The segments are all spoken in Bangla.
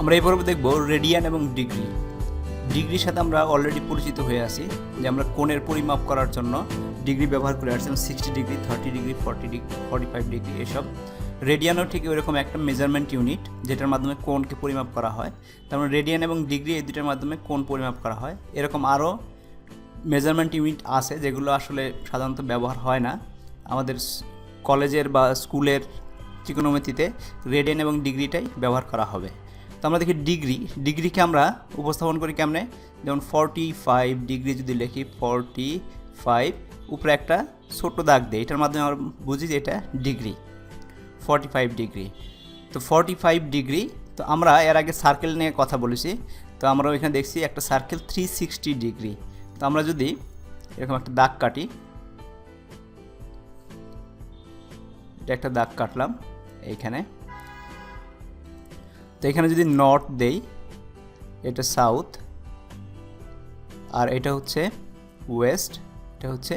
আমরা এই পর্বে দেখব রেডিয়ান এবং ডিগ্রি। ডিগ্রির সাথে আমরা অলরেডি পরিচিত হয়ে আছি যে আমরা কোণের পরিমাপ করার জন্য ডিগ্রি ব্যবহার করে আসছি sixty degree thirty degree forty degree forty five degree এসব। রেডিয়ানও ঠিক ওইরকম একটা মেজারমেন্ট ইউনিট যেটার মাধ্যমে কোণকে পরিমাপ করা হয়। তার মানে রেডিয়ান এবং ডিগ্রি এই দুটার মাধ্যমে কোণ পরিমাপ করা হয়। এরকম আরও মেজারমেন্ট ইউনিট আছে যেগুলো আসলে সাধারণত ব্যবহার হয় না। আমাদের কলেজের বা স্কুলের ত্রিকোণমিতিতে রেডিয়ান এবং ডিগ্রিটাই ব্যবহার করা হবে। তো আমরা দেখি ডিগ্রি। ডিগ্রিকে আমরা উপস্থাপন করি কেমনে? যেমন ফর্টি ফাইভ ডিগ্রি যদি লিখি ফর্টি ফাইভ উপরে একটা ছোট দাগ দেয় এটার মাধ্যমে আমরা বুঝি যে এটা ডিগ্রি। Forty five degree. তো ফর্টি ফাইভ ডিগ্রি, তো আমরা এর আগে সার্কেল নিয়ে কথা বলেছি। তো আমরা ওইখানে দেখছি একটা সার্কেল থ্রি সিক্সটি ডিগ্রি। তো আমরা যদি এরকম একটা দাগ কাটি, এটা একটা দাগ কাটলাম এইখানে তো এখানে যদি নর্থ দেই, এটা সাউথ আর এটা হচ্ছে ওয়েস্ট এটা হচ্ছে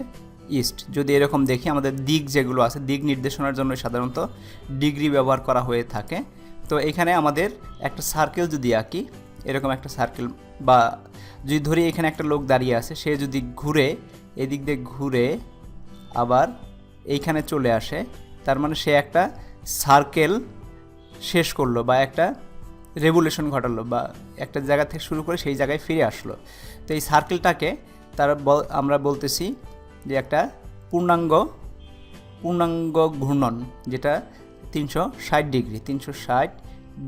ইস্ট যদি এরকম দেখি, আমাদের দিক যেগুলো আছে, দিক নির্দেশনার জন্য সাধারণত ডিগ্রি ব্যবহার করা হয়ে থাকে। তো এখানে আমাদের একটা সার্কেল যদি আঁকি, এরকম একটা সার্কেল বা যদি ধরি এখানে একটা লোক দাঁড়িয়ে আছে, সে যদি ঘুরে, এদিক দিয়ে ঘুরে আবার এইখানে চলে আসে, তার মানে সে একটা সার্কেল শেষ করল, বা একটা রেভুলেশন ঘটালো বা একটা জায়গা থেকে শুরু করে সেই জায়গায় ফিরে আসলো। তো এই সার্কেলটাকে তারা আমরা বলতেছি যে একটা পূর্ণাঙ্গ পূর্ণাঙ্গ ঘূর্ণন যেটা তিনশো ষাট ডিগ্রি, তিনশো ষাট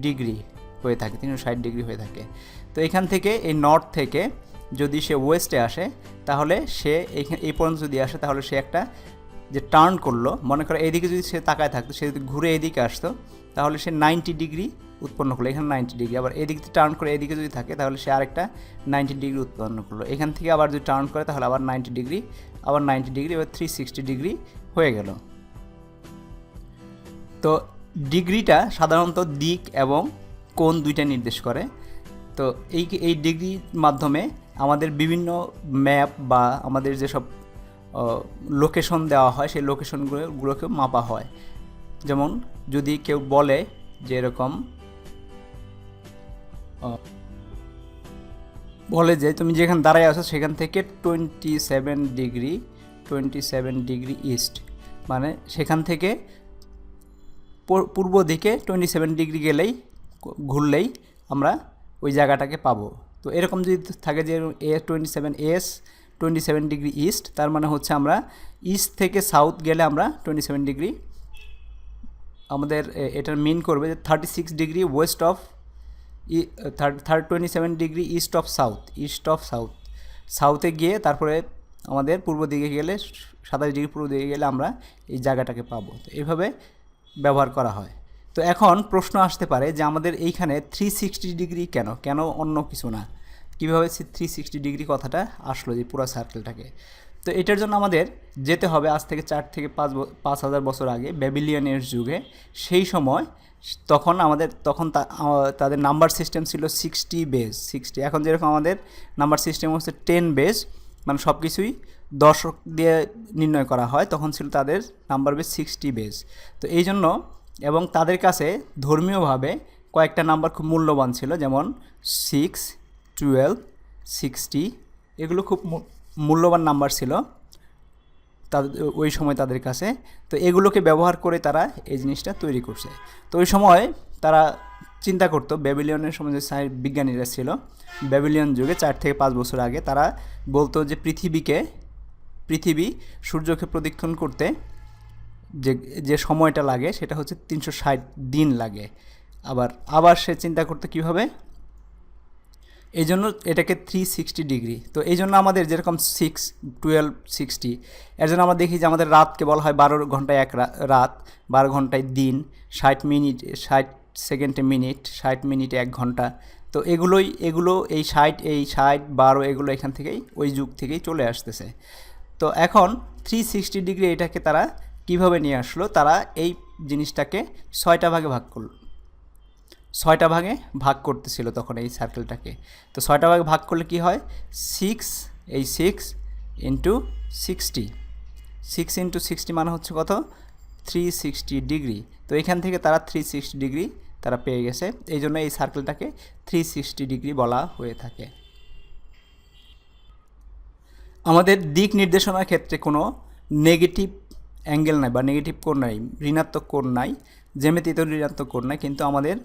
ডিগ্রি হয়ে থাকে, তিনশো ষাট ডিগ্রি হয়ে থাকে। তো এখান থেকে, এই নর্থ থেকে যদি সে ওয়েস্টে আসে, তাহলে সে এই পর্যন্ত যদি আসে, তাহলে সে একটা যে টার্ন করল, মনে করো এদিকে যদি সে তাকায় থাকতো, সে যদি ঘুরে এদিকে আসতো, তাহলে সে নাইনটি ডিগ্রি উৎপন্ন করল। এখানে নাইনটি ডিগ্রি আবার এদিক থেকে টার্ন করে এদিকে যদি থাকে, তাহলে সে আরেকটা নাইনটি ডিগ্রি উৎপন্ন করল। এখান থেকে আবার যদি টার্ন করে, তাহলে আবার নাইনটি ডিগ্রি আবার নাইনটি ডিগ্রি এবার থ্রি সিক্সটি ডিগ্রি হয়ে গেল। তো ডিগ্রিটা সাধারণত দিক এবং কোন দুইটা নির্দেশ করে। তো এই এই ডিগ্রির মাধ্যমে আমাদের বিভিন্ন ম্যাপ বা আমাদের যেসব লোকেশন দেওয়া হয়, সেই লোকেশনগুলো গুলোকে মাপা হয়। যেমন যদি কেউ বলে যে এরকম বলে যে তুমি যেখানে দাঁড়ায় আছো সেখান থেকে twenty seven degree twenty seven degree east মানে সেখান থেকে পূর্ব দিকে টোয়েন্টি সেভেন ডিগ্রি গেলেই, ঘুরলেই আমরা ওই জায়গাটাকে পাবো। তো এরকম যদি থাকে যে এ twenty seven S twenty seven degree east, তার মানে হচ্ছে আমরা ইস্ট থেকে সাউথ গেলে আমরা টোয়েন্টি সেভেন ডিগ্রি, আমাদের এটার মিন করবে যে thirty six degree west of third twenty seven degree east of south, east of south. সাউথে গিয়ে তারপরে আমাদের পূর্ব দিকে গেলে সাতাশ ডিগ্রি পূর্ব দিকে গেলে আমরা এই জায়গাটাকে পাবো। তো এইভাবে ব্যবহার করা হয়। তো এখন প্রশ্ন আসতে পারে যে আমাদের এইখানে থ্রি সিক্সটি ডিগ্রি কেন? কেন অন্য কিছু না? কীভাবে থ্রি সিক্সটি ডিগ্রি কথাটা আসলো যে পুরো সার্কেলটাকে তো এটার জন্য আমাদের যেতে হবে আজ থেকে চার থেকে পাঁচ পাঁচ হাজার বছর আগে ব্যাবিলিয়নের যুগে। সেই সময় তখন আমাদের, তখন তাদের নাম্বার সিস্টেম ছিল সিক্সটি বেজ সিক্সটি এখন যেরকম আমাদের নাম্বার সিস্টেম হচ্ছে টেন বেজ মানে সব কিছুই দর্শক দিয়ে নির্ণয় করা হয়, তখন ছিল তাদের নাম্বার বেজ সিক্সটি বেজ তো এই জন্য এবং তাদের কাছে ধর্মীয়ভাবে কয়েকটা নাম্বার খুব মূল্যবান ছিল, যেমন সিক্স টুয়েলভ সিক্সটি এগুলো খুব মূল্যবান নাম্বার ছিল তাদের ওই সময় তাদের কাছে। তো এগুলোকে ব্যবহার করে তারা এই জিনিসটা তৈরি করছে। তো ওই সময় তারা চিন্তা করতো ব্যাবিলিয়নের সময় যে বিজ্ঞানীরা ছিল ব্যাবিলিয়ন যুগে চার থেকে পাঁচ বছর আগে তারা বলতো যে পৃথিবীকে, পৃথিবী সূর্যকে প্রদক্ষিণ করতে যে যে সময়টা লাগে সেটা হচ্ছে তিনশো ষাট দিন লাগে। আবার আবার সে চিন্তা করতে কীভাবে? এই জন্য এটাকে থ্রি সিক্সটি ডিগ্রি তো এই জন্য আমাদের যেরকম সিক্স টুয়েলভ সিক্সটি এর জন্য আমরা দেখি যে আমাদের রাতকে বলা হয় বারো ঘন্টায় এক রাত, বারো ঘন্টায় দিন, ষাট মিনিট, ষাট সেকেন্ডে মিনিট ষাট মিনিটে এক ঘণ্টা। তো এগুলোই, এগুলো এই ষাট এই ষাট, বারো, এগুলো এখান থেকেই, ওই যুগ থেকেই চলে আসতেছে। তো এখন থ্রি সিক্সটি ডিগ্রি এটাকে তারা কীভাবে নিয়ে আসলো? তারা এই জিনিসটাকে ছয়টা ভাগে ভাগ করল। ছয়টা ভাগে ভাগ করতেছিল তখন এই সার্কেলটাকে তো ছয়টা ভাগে ভাগ করলে কি হয়? সিক্স এই six into sixty six into sixty মানে হচ্ছে কত? থ্রি সিক্সটি ডিগ্রি তো এখান থেকে তারা থ্রি সিক্সটি ডিগ্রি তারা পেয়ে গেছে। এই জন্য এই সার্কেলটাকে থ্রি সিক্সটি ডিগ্রি বলা হয়ে থাকে। আমাদের দিক নির্দেশনার ক্ষেত্রে কোনো নেগেটিভ অ্যাঙ্গেল নাই বা নেগেটিভ কোণ নাই, ঋণাত্মক কোণ নাই জ্যামিতিতেও ঋণাত্মক কোণ নাই, কিন্তু আমাদের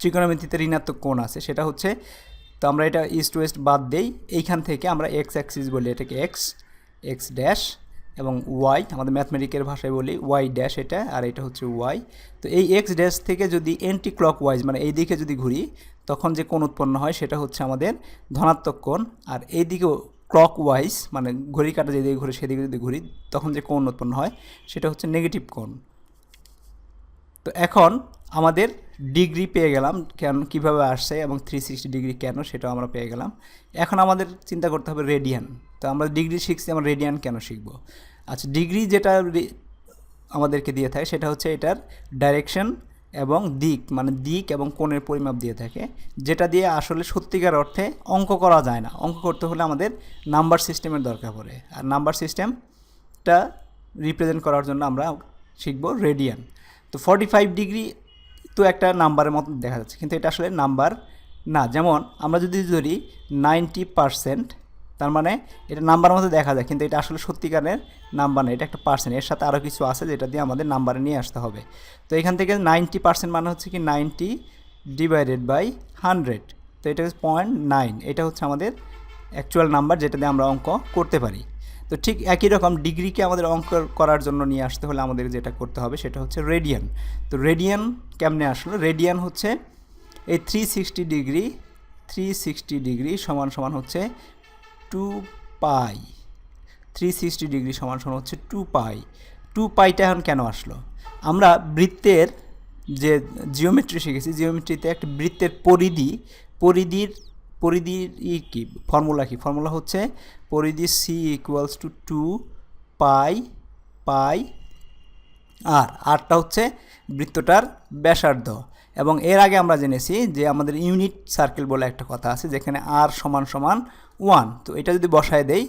ত্রিকোণমিতিতে ঋণাত্মক কোণ আছে, সেটা হচ্ছে তো আমরা এটা ইস্ট ওয়েস্ট বাদ দেই, এইখান থেকে আমরা এক্স অ্যাক্সিস বলি এটাকে এক্স এক্স ড্যাশ এবং ওয়াই আমাদের ম্যাথমেটিকের ভাষায় বলি ওয়াই ড্যাশ এটা আর এটা হচ্ছে ওয়াই তো এই এক্স ড্যাশ থেকে যদি এন্টি ক্লক ওয়াইজ মানে এই দিকে যদি ঘুরি, তখন যে কোণ উৎপন্ন হয় সেটা হচ্ছে আমাদের ধনাত্মক কোণ। আর এই দিকেও ক্লক ওয়াইজ মানে ঘড়ি কাটা যেদিকে ঘুরে সেদিকে যদি ঘুরি, তখন যে কোণ উৎপন্ন হয় সেটা হচ্ছে নেগেটিভ কোণ। তো এখন আমাদের ডিগ্রি পেয়ে গেলাম, কেন, কীভাবে আসছে এবং থ্রি সিক্সটি ডিগ্রি কেন সেটাও আমরা পেয়ে গেলাম। এখন আমাদের চিন্তা করতে হবে রেডিয়ান তো আমরা ডিগ্রি শিখছি, আমরা রেডিয়ান কেন শিখব? আচ্ছা ডিগ্রি যেটা আমাদেরকে দিয়ে থাকে সেটা হচ্ছে এটার ডাইরেকশন এবং দিক মানে দিক এবং কোণের পরিমাপ দিয়ে থাকে, যেটা দিয়ে আসলে সত্যিকার অর্থে অঙ্ক করা যায় না। অঙ্ক করতে হলে আমাদের নাম্বার সিস্টেমের দরকার পড়ে। আর নাম্বার সিস্টেমটা রিপ্রেজেন্ট করার জন্য আমরা শিখব রেডিয়ান তো ফর্টি ফাইভ ডিগ্রি তো একটা নাম্বারের মতো দেখা যাচ্ছে। কিন্তু এটা আসলে নাম্বার না। যেমন আমরা যদি ধরি নাইনটি পারসেন্ট, তার মানে এটা নাম্বার মতো দেখা যায়, কিন্তু এটা আসলে সত্যিকারের নাম্বার না। এটা একটা পার্সেন্ট। এর সাথে আরও কিছু আছে যেটা দিয়ে আমাদের নাম্বারে নিয়ে আসতে হবে। তো এখান থেকে নাইনটি পার্সেন্ট মানে হচ্ছে কি নাইনটি ডিভাইডেড বাই হান্ড্রেড। তো এটা হচ্ছে পয়েন্ট নাইন। এটা হচ্ছে আমাদের অ্যাকচুয়াল নাম্বার যেটা দিয়ে আমরা অঙ্ক করতে পারি। তো ঠিক একই রকম ডিগ্রিকে আমাদের অঙ্ক করার জন্য নিয়ে আসতে হলে আমাদের যেটা করতে হবে সেটা হচ্ছে রেডিয়ান। তো রেডিয়ান কেমনে আসলো? রেডিয়ান হচ্ছে এই three sixty degree three sixty degree সমান সমান হচ্ছে two pi three sixty degree সমান সমান হচ্ছে টু পাই টু পাইটা এখন কেন আসলো? আমরা বৃত্তের যে জিওমেট্রি শিখেছি জিওমেট্রিতে একটা বৃত্তের পরিধি, পরিধির পরিধির কি? ফর্মুলা কি? ফর্মুলা হচ্ছে পরিধি C equals to two pi pi R আরটা হচ্ছে বৃত্তটার ব্যাসার্ধ। এবং এর আগে আমরা জেনেছি যে আমাদের ইউনিট সার্কেল বলে একটা কথা আছে, যেখানে আর সমান সমান ওয়ান তো এটা যদি বসায় দেই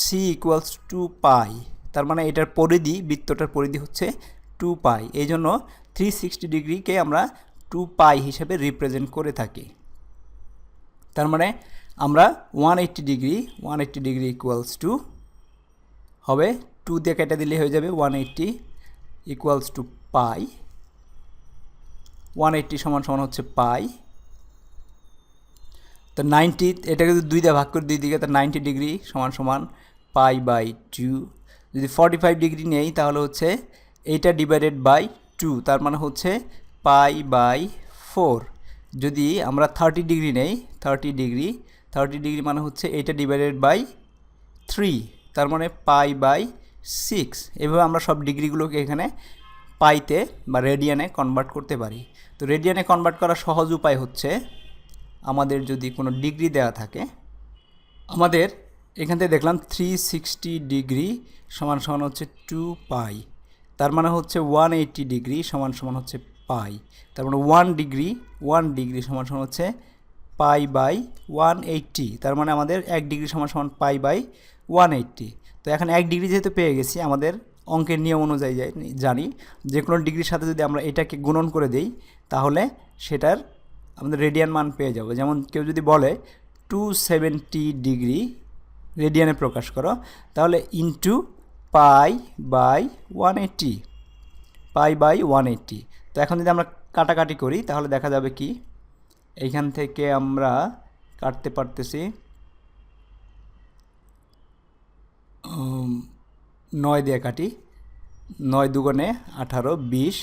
সি ইকুয়ালস টু পাই তার মানে এটার পরিধি, বৃত্তটার পরিধি হচ্ছে টু পাই এই জন্য থ্রি সিক্সটি ডিগ্রিকে আমরা টু পাই হিসেবে রিপ্রেজেন্ট করে থাকি। তার মানে আমরা one eighty degree one eighty degree equals to হবে টু দিয়ে কেটে দিলে হয়ে যাবে one eighty equals to pi one eighty সমান সমান হচ্ছে পাই তো নাইনটি এটাকে যদি দুই দিয়ে ভাগ করে দুই দিকে তো নাইনটি ডিগ্রি সমান সমান পাই বাই টু যদি ফর্টি ফাইভ ডিগ্রি নেই, তাহলে হচ্ছে এইটা ডিভাইডেড বাই টু তার মানে হচ্ছে পাই বাই ফোর যদি আমরা থার্টি ডিগ্রি নেই থার্টি ডিগ্রি থার্টি ডিগ্রি মানে হচ্ছে এইটা ডিভাইডেড বাই থ্রি তার মানে পাই বাই সিক্স এভাবে আমরা সব ডিগ্রিগুলোকে এখানে পাইতে বা রেডিয়ানে কনভার্ট করতে পারি। তো রেডিয়ানে কনভার্ট করার সহজ উপায় হচ্ছে, আমাদের যদি কোনো ডিগ্রি দেওয়া থাকে, আমাদের এখান থেকে দেখলাম থ্রি সিক্সটি ডিগ্রি সমান সমান হচ্ছে টু পাই তার মানে হচ্ছে ওয়ান এইট্টি ডিগ্রি সমান সমান হচ্ছে পাই। তার মানে ওয়ান ডিগ্রি ওয়ান ডিগ্রি সমান সমান হচ্ছে পাই বাই ওয়ান এইট্টি তার মানে আমাদের এক ডিগ্রি সমান সমান পাই বাই ওয়ান এইট্টি তো এখন এক ডিগ্রি যেহেতু পেয়ে গেছি, আমাদের অঙ্কের নিয়ম অনুযায়ী জানি যে কোনো ডিগ্রির সাথে যদি আমরা এটাকে গুণন করে দেই, তাহলে সেটার আমাদের রেডিয়ান মান পেয়ে যাব। যেমন কেউ যদি বলে টু সেভেন্টি ডিগ্রি রেডিয়ানে প্রকাশ করো, তাহলে into pi by one eighty pi by one eighty তো এখন যদি আমরা কাটাকাটি করি, তাহলে দেখা যাবে কি? এইখান থেকে আমরা কাটতে পারতেছি নয় দিয়ে কাটি। নয় দুগুণে আঠারো, বিশ।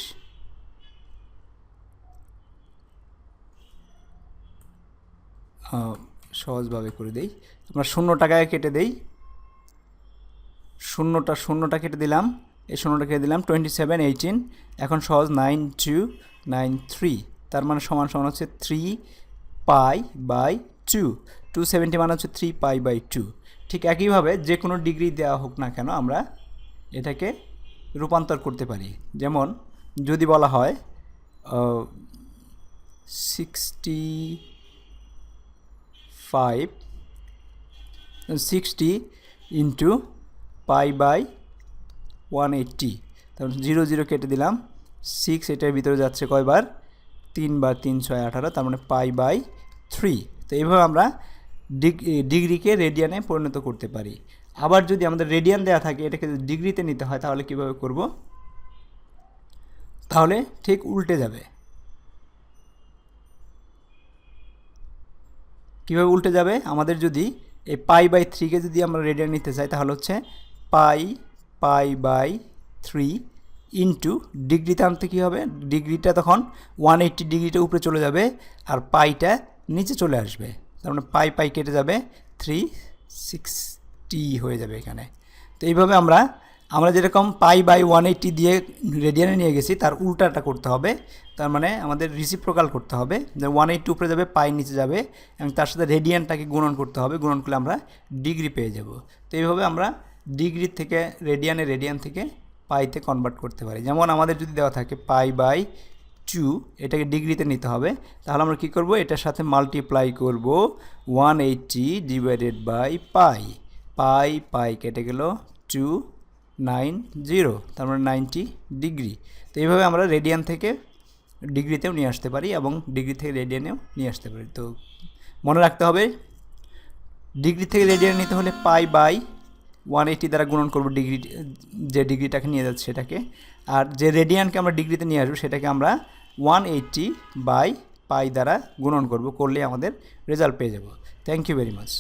সহজভাবে করে দেই। আমরা শূন্য টাকায় কেটে দেই। শূন্যটা শূন্যটা কেটে দিলাম। এই শূন্যটা কেটে দিলাম টোয়েন্টি সেভেন এইটিন এখন সহজ নাইন টু নাইন থ্রি তার মানে সমান সমান হচ্ছে three pi by two two seventy মানে হচ্ছে থ্রি পাই বাই টু ঠিক একইভাবে যে কোনো ডিগ্রি দেওয়া হোক না কেন আমরা এটাকে রূপান্তর করতে পারি। যেমন যদি বলা হয় sixty five sixty into pi by one eighty তারপর জিরো জিরো কেটে দিলাম। সিক্স এটার ভিতরে যাচ্ছে কয়বার? তিন বার তিন ছয় আঠারো, তার মানে পাই বাই থ্রি তো এইভাবে আমরা ডিগ- ডিগ্রিকে রেডিয়ানে পরিণত করতে পারি। আবার যদি আমাদের রেডিয়ান দেওয়া থাকে, এটাকে যদি ডিগ্রিতে নিতে হয়, তাহলে কীভাবে করব? তাহলে ঠিক উল্টে যাবে। কীভাবে উল্টে যাবে? আমাদের যদি এই পাই বাই থ্রিকে যদি আমরা রেডিয়ান নিতে চাই, তাহলে হচ্ছে pi pi by three into ডিগ্রিতে আনতে কী হবে? ডিগ্রিটা তখন ওয়ান এইট্টি ডিগ্রিটা উপরে চলে যাবে আর পাইটা নিচে চলে আসবে। তার মানে পাই পাই কেটে যাবে থ্রি সিক্সটি হয়ে যাবে এখানে। তো এইভাবে আমরা আমরা যেরকম পাই বাই ওয়ান এইট্টি দিয়ে রেডিয়ানে নিয়ে গেছি, তার উল্টাটা করতে হবে। তার মানে আমাদের রিসিপ্রোকাল করতে হবে। যে ওয়ান এইট্টি উপরে যাবে, পাই নিচে যাবে, এবং তার সাথে রেডিয়ানটাকে গুণন করতে হবে। গুণন করলে আমরা ডিগ্রি পেয়ে যাব। তো এইভাবে আমরা ডিগ্রি থেকে রেডিয়ানে রেডিয়ান থেকে পাইতে কনভার্ট করতে পারি। যেমন আমাদের যদি দেওয়া থাকে পাই বাই টু, এটাকে ডিগ্রিতে নিতে হবে। তাহলে আমরা কী করব? এটার সাথে মাল্টিপ্লাই করব one eighty divided by pi. Pi pi কেটে গেল টু নাইন জিরো তার মানে নাইনটি ডিগ্রি। তো এইভাবে আমরা রেডিয়ান থেকে ডিগ্রিতেও নিয়ে আসতে পারি এবং ডিগ্রি থেকে রেডিয়ানেও নিয়ে আসতে পারি। তো মনে রাখতে হবে, ডিগ্রি থেকে রেডিয়ান নিতে হলে পাই বাই ওয়ান এইটি দ্বারা গুণন করব ডিগ্রি যে ডিগ্রিটাকে নিয়ে যাচ্ছে সেটাকে। আর যে রেডিয়ানকে আমরা ডিগ্রিতে নিয়ে আসব সেটাকে আমরা ওয়ান এইটটি বাই পাই দ্বারা গুণন করব করলে আমাদের রেজাল্ট পেয়ে যাব। Thank you very much